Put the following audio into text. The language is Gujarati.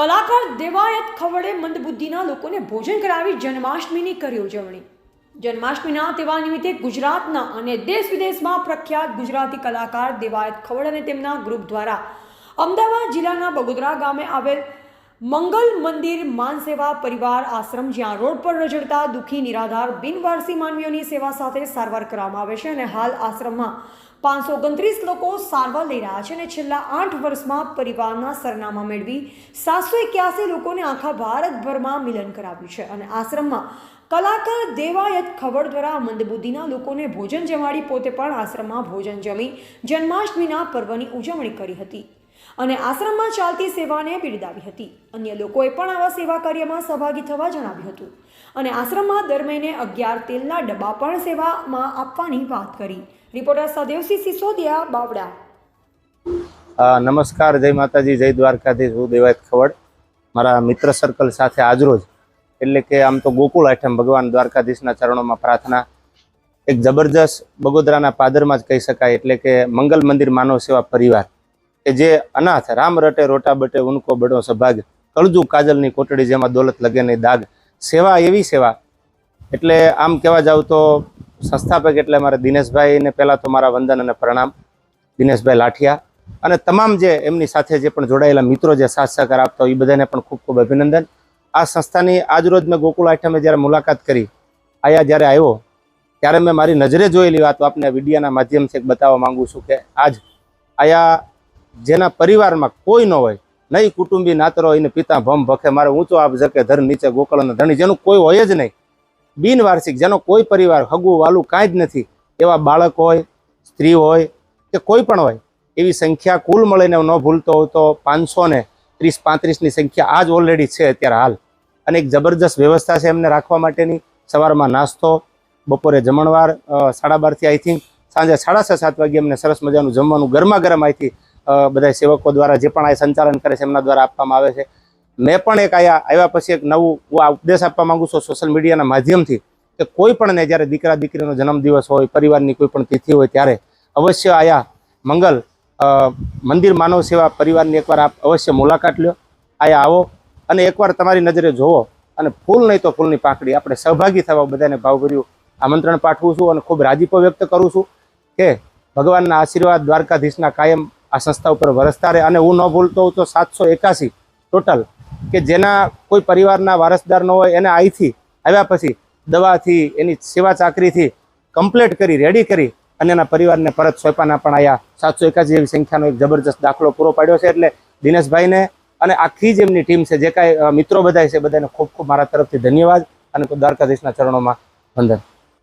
કલાકાર દેવાયત ખવડે મંદબુદ્ધિના લોકોને ભોજન કરાવી જન્માષ્ટમીની કરી ઉજવણી. જન્માષ્ટમીના તહેવાર નિમિત્તે ગુજરાતના અને દેશ વિદેશમાં પ્રખ્યાત ગુજરાતી કલાકાર દેવાયત ખવડ અને તેમના ગ્રુપ દ્વારા અમદાવાદ જિલ્લાના બગોદરા ગામે આવેલ મંગલ મંદિર માનસેવા પરિવાર આશ્રમ જ્યાં રોડ પર રજડતા દુઃખી નિરાધાર બિનવારસી માનવીઓની સેવા સાથે સારવાર કરવામાં આવે છે અને હાલ આશ્રમમાં પાંચસો ઓગણત્રીસ લોકો સારવાર લઈ રહ્યા છે અને છેલ્લા આઠ વર્ષમાં પરિવારના સરનામા મેળવી સાતસો એક્યાસી લોકોને આખા ભારતભરમાં મિલન કરાવ્યું છે અને આશ્રમમાં કલાકાર દેવાયત ખબર દ્વારા મંદબુદ્ધિના લોકોને ભોજન જમાડી પોતે પણ આશ્રમમાં ભોજન જમી જન્માષ્ટમીના પર્વની ઉજવણી કરી હતી. અને આશ્રમમાં ચાલતી સેવાને બિરદાવી હતી. અન્ય લોકોએ પણ આવા સેવા કાર્યમાં સહભાગી થવા જણાવ્યું હતું. અને આશ્રમમાં દર મહિને અગિયાર તેલના ડબ્બા પણ સેવામાં આપવાની વાત કરી. રિપોર્ટર સદેવસિંહ સિસોદિયા, બાવડા. નમસ્કાર, જય માતાજી, જય દ્વારકાધીશ, હું દેવાયત ખવડ. મારા મિત્ર સર્કલ સાથે આજરોજ, એટલે કે આમ તો ગોકુળ આઠમ ભગવાન દ્વારકાધીશના ચરણોમાં પ્રાર્થના. એક જબરજસ્ત બગોદરાના પાદરમાં જ કહી શકાય, એટલે કે મંગલ મંદિર માનવ સેવા પરિવાર. કે જે અનાથ રામ રટે, રોટા બટે, ઉનકો બડો સભાગ કળજુ કાજલની કોટડી જેમાં દોલત લગે નહીં દાગ. સેવા એવી સેવા. એટલે આમ કહેવા જાવ તો સંસ્થાપક એટલે મારે દિનેશભાઈને પહેલાં તો મારા વંદન અને પ્રણામ. દિનેશભાઈ લાઠિયા. અને તમામ જે એમની સાથે જે પણ જોડાયેલા મિત્રો જે સાથ સહકાર આપતા હોય એ બધાને પણ ખૂબ ખૂબ અભિનંદન. આ સંસ્થાની આજરોજ મેં ગોકુળ આઠમે જ્યારે મુલાકાત કરી, આયા જ્યારે આવ્યો, ત્યારે મેં મારી નજરે જોયેલી વાત આપને વિડીયાના માધ્યમથી બતાવવા માંગુ છું કે આજ આયા જેના પરિવારમાં કોઈ ન હોય નહીં કુટુંબી નાતરો એને પિતા ભમ ભખે મારે ઊંચો આપ જકે ધર નીચે ગોકળનો ધણી જેનું કોઈ હોય જ નહીં. બિનવાર્ષિક જેનો કોઈ પરિવાર હગું વાલું કાંઈ જ નથી. એવા બાળક હોય સ્ત્રી હોય કે કોઈ પણ હોય એવી સંખ્યા કુલ મળીને ન ભૂલતો હોય તો પાંચસો ને ત્રીસ પાંત્રીસની સંખ્યા આજ ઓલરેડી છે અત્યારે હાલ. અને એક જબરજસ્ત વ્યવસ્થા છે એમને રાખવા માટેની. સવારમાં નાસ્તો બપોરે જમણવાર સાડા બારથી આઈ થિંક સાંજે સાડા છ સાત વાગે એમને સરસ મજાનું જમવાનું ગરમા ગરમ અ, બધા સેવકો દ્વારા જે પણ આ સંચાલન કરે છે, એમના દ્વારા આપવામાં આવે છે. મેં પણ એક આયા આવ્યા પછી એક નવું હું આ ઉપદેશ આપવા માંગુ છું સોશિયલ મીડિયાના માધ્યમથી કે કોઈ પણને જ્યારે દીકરા દીકરીનો જન્મદિવસ હોય, પરિવારની કોઈ પણ તિથિ હોય ત્યારે અવશ્ય આયા મંગલ મંદિર માનવ સેવા પરિવારની એકવાર આપ અવશ્ય મુલાકાત લ્યો. આયા આવો અને એકવાર તમારી નજરે જોવો અને ફૂલ નહીં તો ફૂલની પાંખડી. આપણે સહભાગી થવા બધાને ભાવભર્યું આમંત્રણ પાઠવું છું અને ખૂબ રાજીપો વ્યક્ત કરું છું કે ભગવાનના આશીર્વાદ દ્વારકાધીશના કાયમ આ સંસ્થા ઉપર વરસતા રહે. અને હું ન ભૂલતો હોઉં તો સાતસો એકાસી ટોટલ કે જેના કોઈ પરિવારના વારસદાર ન હોય એને અહીંથી આવ્યા પછી દવાથી, એની સેવા ચાકરીથી કમ્પ્લીટ કરી, રેડી કરી અને એના પરિવારને પરત સોંપાના પણ આયા. સાતસો એકાસી જેવી સંખ્યાનો એક જબરજસ્ત દાખલો પૂરો પાડ્યો છે એટલે દિનેશભાઈને અને આખી જ એમની ટીમ છે, જે કાંઈ મિત્રો બધા છે બધાને ખૂબ ખૂબ મારા તરફથી ધન્યવાદ અને દ્વારકાધીશના ચરણોમાં વંદન.